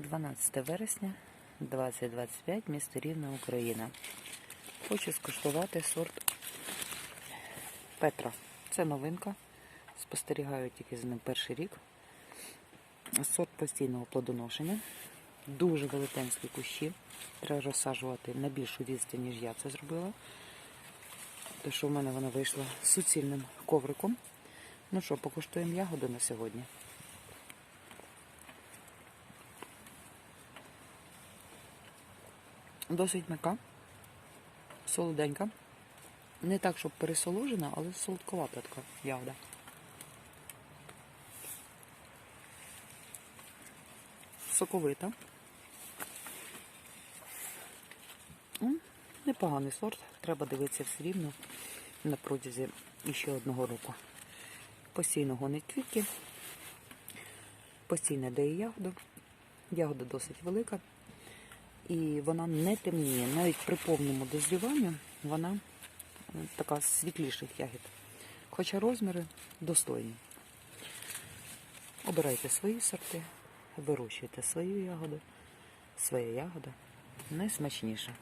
12 вересня 2025, місто Рівне, Україна. Хочу скуштувати сорт Петра. Це новинка. Спостерігаю тільки з ним перший рік. Сорт постійного плодоношення. Дуже велетенські кущі. Треба розсаджувати на більшу відстань, ніж я це зробила. Тому що в мене вона вийшла суцільним ковриком. Ну що, покуштуємо ягоду на сьогодні. Досить м'яка, солоденька. Не так, щоб пересоложена, але солодковата така ягода. Соковита. Непоганий сорт. Треба дивитися все рівно на протязі ще одного року. Постійно гонить квітки, постійно дає ягоду. Ягода досить велика. І вона не темніє. Навіть при повному дозріванні вона е, така з світліших ягід. Хоча розміри достойні. Обирайте свої сорти, вирощуйте свою ягоду. Своя ягода найсмачніша.